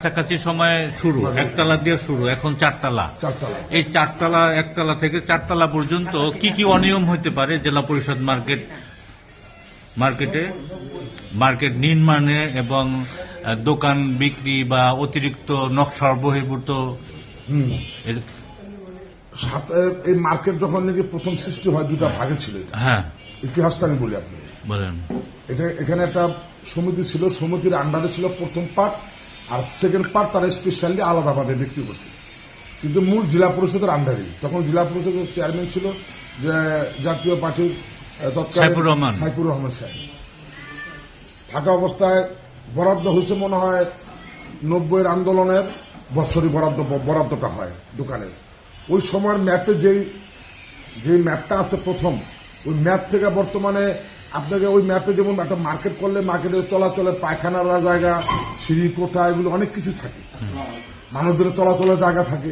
কাছাকাছি সময় শুরু। একতলা দিয়ে শুরু এখন চারতলা। এই চারতলা একতলা থেকে চারতলা পর্যন্ত কি কি অনিয়ম হতে পারে? জেলা পরিষদ মার্কেট মার্কেটে মার্কেট নির্মাণে এবং দোকান বিক্রি বা অতিরিক্ত নকশা বহির্ভূত হুম। এই মার্কেট যখন নাকি প্রথম সৃষ্টি হয় দুটা ভাগে ছিল হ্যাঁ। ইতিহাসটা আমি বলি আপনি বলেন। এটা এখানে একটা সমিতি ছিল সমিতির আন্ডারে ছিল প্রথম পার্ট আর সেকেন্ড পার্ট তারা স্পেশালি আলাদাভাবে বিক্রি করছে। কিন্তু মূল জেলা পরিষদের আন্ডারে। তখন জেলা পরিষদের চেয়ারম্যান ছিল যে জাতীয় পার্টির সাইফুর রহমান। সাইফুর রহমান সাহেব। থাকা অবস্থায় বরাদ্দ হয়েছে মনে হয় নব্বইয়ের আন্দোলনের বছরই বরাদ্দ বরাদ্দটা হয় দোকানের ওই সময়ের ম্যাপে যেই যে ম্যাপটা আছে প্রথম ওই ম্যাপ থেকে বর্তমানে আপনাকে ওই ম্যাপে যেমন একটা মার্কেট করলে মার্কেটে চলাচলে পায়খানার জায়গা, সিঁড়ি, কোঠা, এগুলো অনেক কিছু থাকে। মানুষদের চলাচলের জায়গা থাকে।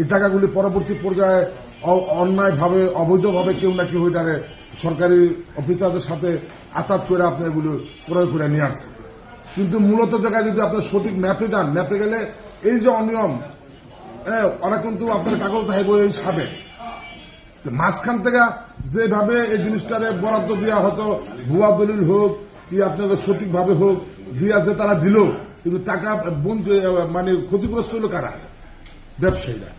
এই জায়গাগুলি পরবর্তী পর্যায়ে অন্যায়ভাবে, অবৈধভাবে কেউ না কেউ এটারে সরকারি অফিসারদের সাথে আতাত করে আপনি এগুলো প্রয়োগ করে নিয়ে আসছে কিন্তু মূলত জায়গায় যদি আপনি সঠিক ম্যাপে যান ম্যাপে গেলে এই যে অনিয়ম হ্যাঁ ওরা কিন্তু আপনার কাগজ থাকবে এই সাবেক। মাঝখান থেকে যেভাবে এই জিনিসটারে বরাদ্দ দেওয়া হতো ভুয়া দলিল হোক কি আপনাদের সঠিকভাবে হোক দিয়া যে তারা দিল কিন্তু টাকা বন্ধু মানে ক্ষতিগ্রস্ত হলো কারা? ব্যবসায়ীরা।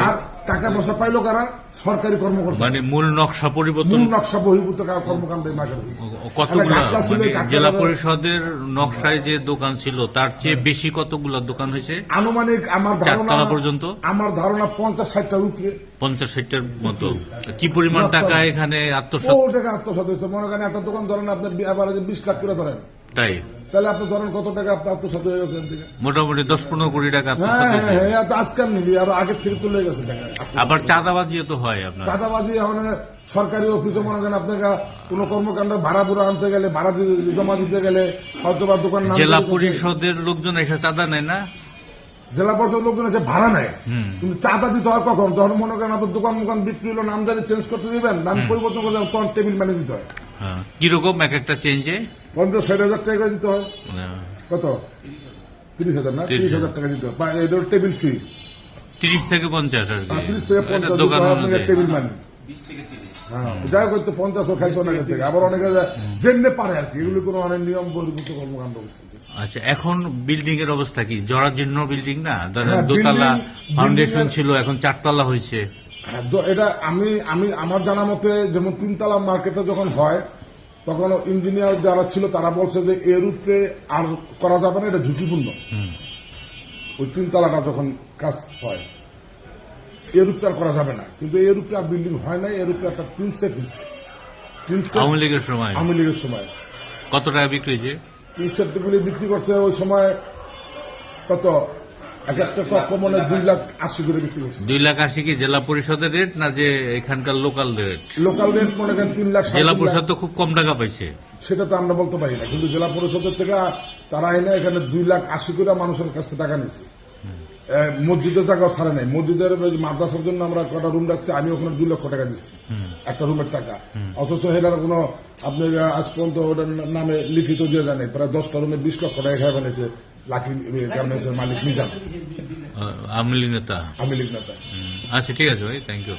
আর টাকা পয়সা পাইলো কারা? সরকারি কর্মকর্তা। মানে মূল নকশা পরিবর্তন মূল নকশা বহির্ভূত কর্মকাণ্ডে মার্কেট কতগুলো জেলা পরিষদের নকশায় যে দোকান ছিল তার চেয়ে বেশি কতগুলো দোকান হয়েছে আনুমানিক আমার ধারণা পর্যন্ত? আমার ধারণা পঞ্চাশ ষাটটার উপরে। পঞ্চাশ ষাটটার মতো। কি পরিমাণ টাকা এখানে আত্মসাৎ ও টাকা আত্মসাত হয়েছে। মনে করেন একটা দোকান ধরেন আপনার বিশ লাখ করে ধরেন। তাই? তাহলে আপনি ধরেন কত টাকা আত্মসাত হয়ে গেছে মোটামুটি দশ পনেরো কোটি টাকা হ্যাঁ হ্যাঁ। হ্যাঁ আজকাল নিবি আরও আগের থেকে তুলে গেছে টাকা। আবার চাঁদাবাজিও তো হয় আপনার। চাঁদাবাজি এখন সরকারি অফিসে মনে করেন আপনাকে কোন কর্মকাণ্ড ভাড়া বুড়া আনতে গেলে ভাড়া জমা দিতে গেলে হয়তো বা দোকান জেলা পরিষদের লোকজন এসে চাঁদা নেয় না? জেলা পরিষদ লোকজন আছে ভাড়া নেয়। কিন্তু চাঁদা দিতে হয় কখন? যখন মনে করেন আপনার দোকান মোকান বিক্রি হলো নামদারি চেঞ্জ করতে দিবেন নাম পরিবর্তন হবে, তখন টেবিল মানে দিতে হয়? হ্যাঁ। কীরকম এক একটা চেঞ্জে পঞ্চাশ ষাট হাজার টাকা করে দিতে হয়। কত? তিরিশ হাজার না? তিরিশ হাজার টাকা দিতে হয়। এটা টেবিল ফি তিরিশ থেকে পঞ্চাশ তিরিশ থেকে পঞ্চাশ আপনাকে টেবিল মানি হ্যাঁ। যাই করতে পঞ্চাশ ও খাইছে অনেকের থেকে। আবার অনেকে জেনে পারে আর কি। এগুলি কোনো অনেক নিয়ম বহির্ভূত কর্মকাণ্ড আচ্ছা এখন বিল্ডিং এর অবস্থা কি? জরাজীর্ণ বিল্ডিং না? হ্যাঁ, দোতলা ফাউন্ডেশন ছিল এখন চারতলা হয়েছে। হ্যাঁ, তো এটা আমি আমি আমার জানা মতে যেমন তিনতলা মার্কেটে যখন হয় তখন ইঞ্জিনিয়ার যারা ছিল তারা বলছে যে এর উপরে আর করা যাবে না এটা ঝুঁকিপূর্ণ। ওই তিনতলাটা যখন কাজ হয় এর উপরে আর করা যাবে না। কিন্তু এর উপরে আর বিল্ডিং হয় না এর উপরে একটা টিন সেট হয়েছে। টিন সেট আওয়ামী লীগের সময়? আওয়ামী লীগের সময়। কত টাকা বিক্রি হয়েছে? টিন সেটগুলি বিক্রি করছে ওই সময় কত? এক একটা কক্ষ মনে দুই লাখ আশি করে বিক্রি করছে দুই লাখ আশি কি জেলা পরিষদের রেট না যে এখানকার লোকাল রেট লোকাল রেট মনে করেন তিন লাখ সাড়ে জেলা তিন লাখ। পরিষদ তো খুব কম টাকা পাইছে। সেটা তো আমরা বলতে পারি না কিন্তু জেলা পরিষদের থেকে তারা এনে এখানে দুই লাখ আশি করে মানুষের কাছ থেকে টাকা নিছে। এ, মসজিদের জায়গাও ছাড়ে নাই। মসজিদের ওই মাদ্রাসার জন্য আমরা কটা রুম রাখছি আমি ওখানে দুই লক্ষ টাকা দিচ্ছি একটা রুমের টাকা। অথচ সেটার কোনো আপনার আজ পর্যন্ত ওটার নামে লিখিত দিয়ে জানে প্রায় দশটা রুমে বিশ লক্ষ টাকা খেয়ে বানিয়েছে। লাকি গার্মেন্টসের মালিক নিজাম আহ, আওয়ামী লীগ নেতা আমি লিখ নেতা হুম। আচ্ছা ঠিক আছে ভাই থ্যাংক ইউ